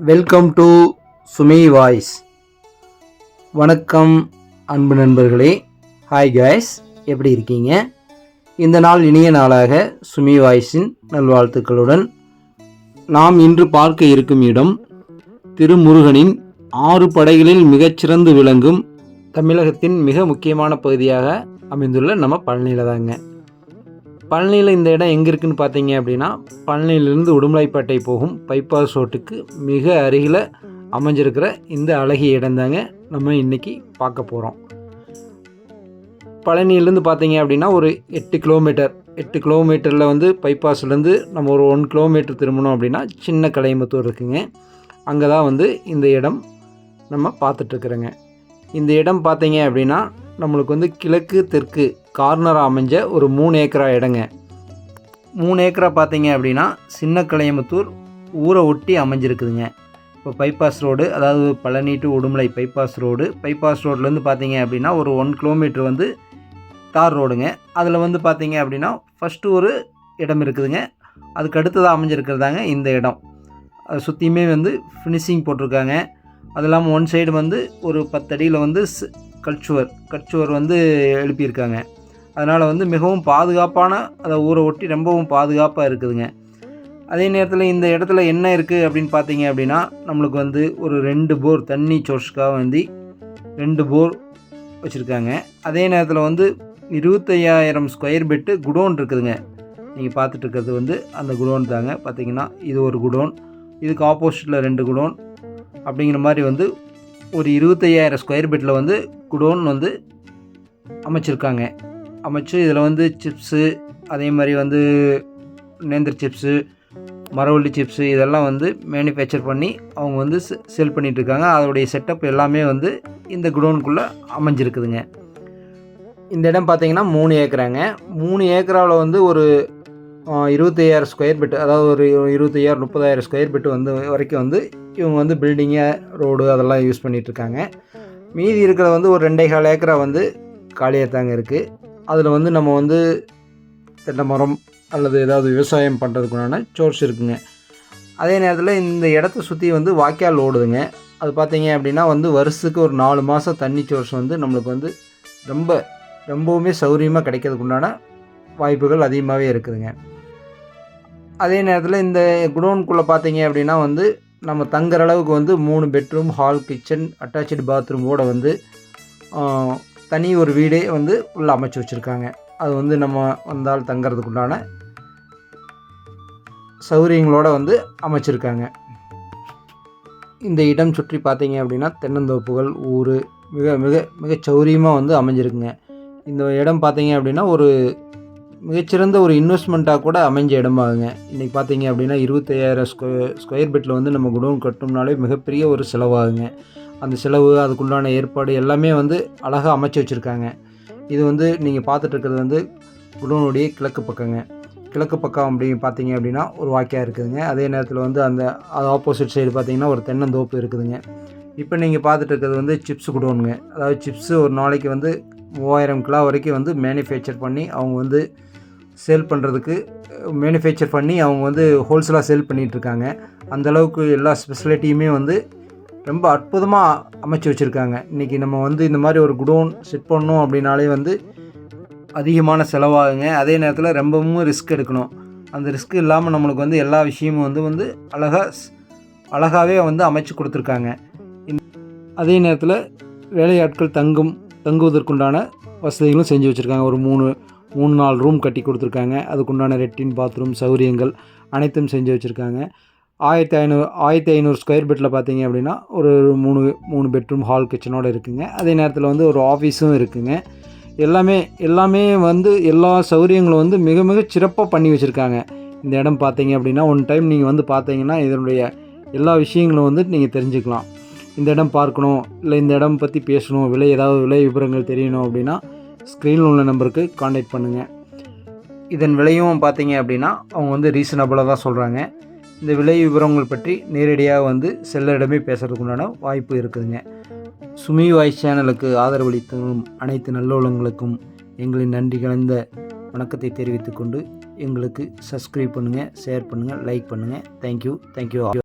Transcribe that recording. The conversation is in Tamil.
வெல்கம் டு சுமி வாய்ஸ் வணக்கம் அன்பு நண்பர்களே. ஹாய் காய்ஸ் எப்படி இருக்கீங்க? இந்த நாள் இனிய நாளாக சுமி வாய்ஸின் நல்வாழ்த்துக்களுடன் நாம் இன்று பார்க்க இருக்கும் இடம் திருமுருகனின் ஆறு படைகளில் மிகச்சிறந்து விளங்கும் தமிழகத்தின் மிக முக்கியமான பகுதியாக அமைந்துள்ள நம்ம பழனியில் தாங்க பழனியில் இந்த இடம் எங்கே இருக்குன்னு பார்த்தீங்க அப்படின்னா பழனியிலிருந்து உடுமலைப்பேட்டை போகும் பைபாஸ் ரோட்டுக்கு மிக அருகில் அமைஞ்சிருக்கிற இந்த அழகிய இடம் தாங்க நம்ம இன்றைக்கி பார்க்க போகிறோம் பழனியிலேருந்து பார்த்தீங்க அப்படின்னா ஒரு எட்டு கிலோமீட்டர். எட்டு கிலோமீட்டரில் வந்து பைபாஸ்லேருந்து நம்ம ஒரு ஒன் கிலோமீட்டர் திரும்பணும் அப்படின்னா சின்ன கலையம்பத்தூர் இருக்குங்க. அங்கே தான் வந்து இந்த இடம் நம்ம பார்த்துட்ருக்குறோங்க இந்த இடம் பார்த்தீங்க அப்படின்னா நம்மளுக்கு வந்து கிழக்கு தெற்கு கார்னராக அமைஞ்ச ஒரு மூணு ஏக்கரா இடங்க. மூணு ஏக்கரா பார்த்தீங்க அப்படின்னா சின்ன கலையமுத்தூர் ஊரை ஒட்டி அமைஞ்சிருக்குதுங்க. இப்போ பைபாஸ் ரோடு அதாவது Palani to Udumalai bypass road bypass ரோட்லேருந்து பார்த்தீங்க அப்படின்னா ஒரு ஒன் கிலோமீட்டர் வந்து தார் ரோடுங்க அதில் வந்து பார்த்தீங்க அப்படின்னா ஃபஸ்ட்டு ஒரு இடம் இருக்குதுங்க. அதுக்கு அடுத்ததாக அமைஞ்சிருக்கிறதாங்க இந்த இடம். அதை சுற்றியுமே வந்து ஃபினிஷிங் போட்டிருக்காங்க. அது இல்லாமல் ஒன் சைடு வந்து ஒரு பத்தடியில் வந்து கல்ச்சுவர் கல்ச்சுவர் வந்து எழுப்பியிருக்காங்க. அதனால் வந்து மிகவும் பாதுகாப்பான அதை ஊரை ஒட்டி ரொம்பவும் பாதுகாப்பாக இருக்குதுங்க. அதே நேரத்தில் இந்த இடத்துல என்ன இருக்குது அப்படின்னு பார்த்தீங்க அப்படின்னா நம்மளுக்கு வந்து ஒரு ரெண்டு போர் தண்ணி சோர்ஸ்க்காக வந்து ரெண்டு போர் வச்சுருக்காங்க. அதே நேரத்தில் வந்து இருபத்தையாயிரம் ஸ்கொயர் பெட்டு குடோன் இருக்குதுங்க. நீங்கள் பார்த்துட்டு இருக்கிறது வந்து அந்த குடோன் தாங்க. பார்த்தீங்கன்னா இது ஒரு குடோன் இதுக்கு ஆப்போசிட்டில் ரெண்டு குடோன் அப்படிங்கிற மாதிரி வந்து ஒரு இருபத்தையாயிரம் ஸ்கொயர் ஃபீட்டில் வந்து குடோன் வந்து அமைச்சிருக்காங்க. அமைச்சு இதில் வந்து சிப்ஸு அதே மாதிரி வந்து நேந்திர சிப்ஸு மரவள்ளி சிப்ஸு இதெல்லாம் வந்து மேனுஃபேக்சர் பண்ணி அவங்க வந்து செல் பண்ணிகிட்ருக்காங்க அதோடைய செட்டப் எல்லாமே வந்து இந்த குடோனுக்குள்ளே அமைஞ்சிருக்குதுங்க. இந்த இடம் பார்த்தீங்கன்னா மூணு ஏக்கராங்க. மூணு ஏக்கராவில் வந்து ஒரு இருபத்தையாயிரம் ஸ்கொயர் ஃபீட் அதாவது ஒரு இருபத்தையாயிரம் முப்பதாயிரம் ஸ்கொயர் ஃபீட் வந்து வரைக்கும் வந்து இவங்க வந்து பில்டிங்கு ரோடு அதெல்லாம் யூஸ் பண்ணிகிட்டு இருக்காங்க மீதி இருக்கிற வந்து ஒரு ரெண்டே கால் ஏக்கரா வந்து காலியாக தாங்க இருக்குது அதில் வந்து நம்ம வந்து தென்னை மரம் அல்லது ஏதாவது விவசாயம் பண்ணுறதுக்குண்டான சோர்ஸ் இருக்குங்க. அதே நேரத்தில் இந்த இடத்த சுற்றி வந்து வாய்க்கால் ஓடுதுங்க. அது பார்த்தீங்க அப்படின்னா வந்து வருஷத்துக்கு ஒரு நாலு மாதம் தண்ணி சோர்ஸ் வந்து நம்மளுக்கு வந்து ரொம்ப ரொம்பவுமே சௌரியமாக கிடைக்கிறதுக்கு உண்டான வாய்ப்புகள் அதிகமாகவே இருக்குதுங்க. அதே நேரத்தில் இந்த குடோனுக்குள்ளே பார்த்தீங்க அப்படின்னா வந்து நம்ம தங்குற அளவுக்கு வந்து மூணு பெட்ரூம் ஹால் கிச்சன் அட்டாச்சு பாத்ரூமோட வந்து தனி ஒரு வீடே வந்து உள்ளே அமைச்சு வச்சுருக்காங்க. அது வந்து நம்ம வந்தால் தங்கிறதுக்குண்டான சௌரியங்களோடு வந்து அமைச்சிருக்காங்க. இந்த இடம் சுற்றி பார்த்தீங்க அப்படின்னா தென்னந்தோப்புகள் ஊர் மிக மிக மிக சௌரியமாக வந்து அமைஞ்சிருக்குங்க. இந்த இடம் பார்த்தீங்க அப்படின்னா ஒரு மிகச்சிறந்த ஒரு இன்வெஸ்ட்மெண்ட்டாக கூட அமைஞ்ச இடமாகுங்க. இன்றைக்கி பார்த்தீங்க அப்படின்னா இருபத்தையாயிரம் ஸ்கொ ஸ்கொயர் ஃபீட்டில் வந்து நம்ம குடோன் கட்டணும்னாலே மிகப்பெரிய ஒரு செலவாகுங்க. அந்த செலவு அதுக்குண்டான ஏற்பாடு எல்லாமே வந்து அழகாக அமைச்சு வச்சுருக்காங்க. இது வந்து நீங்கள் பார்த்துட்டுருக்கிறது வந்து குடோனுடைய கிழக்கு பக்கங்க. கிழக்கு பக்கம் அப்படி பார்த்தீங்க அப்படின்னா ஒரு வாக்கியாக இருக்குதுங்க. அதே நேரத்தில் வந்து அந்த ஆப்போசிட் சைடு பார்த்தீங்கன்னா ஒரு தென்னந்தோப்பு இருக்குதுங்க. இப்போ நீங்கள் பார்த்துட்டு இருக்கிறது வந்து சிப்ஸ் குடோனுங்க. அதாவது சிப்ஸு ஒரு நாளைக்கு வந்து மூவாயிரம் கிலோ வரைக்கும் வந்து மேனுஃபேக்சர் பண்ணி அவங்க வந்து சேல் பண்ணுறதுக்கு மேனுஃபேக்சர் பண்ணி அவங்க வந்து ஹோல்சேலாக சேல் பண்ணிகிட்ருக்காங்க அந்தளவுக்கு எல்லா ஸ்பெசிலிட்டியுமே வந்து ரொம்ப அற்புதமாக அமைச்சு வச்சுருக்காங்க. இன்றைக்கி நம்ம வந்து இந்த மாதிரி ஒரு குடோன் செட் பண்ணோம் அப்படின்னாலே வந்து அதிகமான செலவாகுங்க. அதே நேரத்தில் ரொம்பவும் ரிஸ்க் எடுக்கணும். அந்த ரிஸ்க் இல்லாமல் நம்மளுக்கு வந்து எல்லா விஷயமும் வந்து வந்து அழகாக அழகாகவே வந்து அமைச்சு கொடுத்துருக்காங்க. அதே நேரத்தில் வேலையாட்கள் தங்கும் தங்குவதற்குண்டான வசதிகளும் செஞ்சு வச்சுருக்காங்க. ஒரு மூணு மூணு நாலு ரூம் கட்டி கொடுத்துருக்காங்க. அதுக்குண்டான ரெட்டின் பாத்ரூம் சௌகரியங்கள் அனைத்தும் செஞ்சு வச்சுருக்காங்க. ஆயிரத்தி ஐநூறு ஆயிரத்தி ஐநூறு ஸ்கொயர் ஃபீட்டில் பார்த்தீங்க அப்படின்னா ஒரு மூணு மூணு பெட்ரூம் ஹால் கிச்சனோடு இருக்குங்க. அதே நேரத்தில் வந்து ஒரு ஆஃபீஸும் இருக்குங்க. எல்லாமே எல்லாமே வந்து எல்லா சௌகரியங்களும் வந்து மிக மிக சிறப்பாக பண்ணி வச்சுருக்காங்க. இந்த இடம் பார்த்தீங்க அப்படின்னா ஒன் டைம் நீங்கள் வந்து பார்த்தீங்கன்னா இதனுடைய எல்லா விஷயங்களும் வந்து நீங்கள் தெரிஞ்சுக்கலாம். இந்த இடம் பார்க்கணும் இல்லை இந்த இடம் பற்றி பேசணும் விலை ஏதாவது விலை விவரங்கள் தெரியணும் அப்படின்னா ஸ்க்ரீனில் உள்ள நம்பருக்கு காண்டாக்ட் பண்ணுங்கள் இதன் விலையும் பார்த்தீங்க அப்படின்னா அவங்க வந்து ரீசனபுளாக தான் சொல்கிறாங்க இந்த விலை விவரங்கள் பற்றி நேரடியாக வந்து செல்லரிடமே பேசுகிறதுக்கு உண்டான வாய்ப்பு இருக்குதுங்க. சுமி வாய்ஸ் சேனலுக்கு ஆதரவளித்தும் அனைத்து நல்லுள்ளங்களுக்கும் எங்களின் நன்றி கலந்த வணக்கத்தை தெரிவித்துக்கொண்டு எங்களுக்கு சப்ஸ்கிரைப் பண்ணுங்கள் ஷேர் பண்ணுங்கள் லைக் பண்ணுங்கள் தேங்க்யூ தேங்க்யூ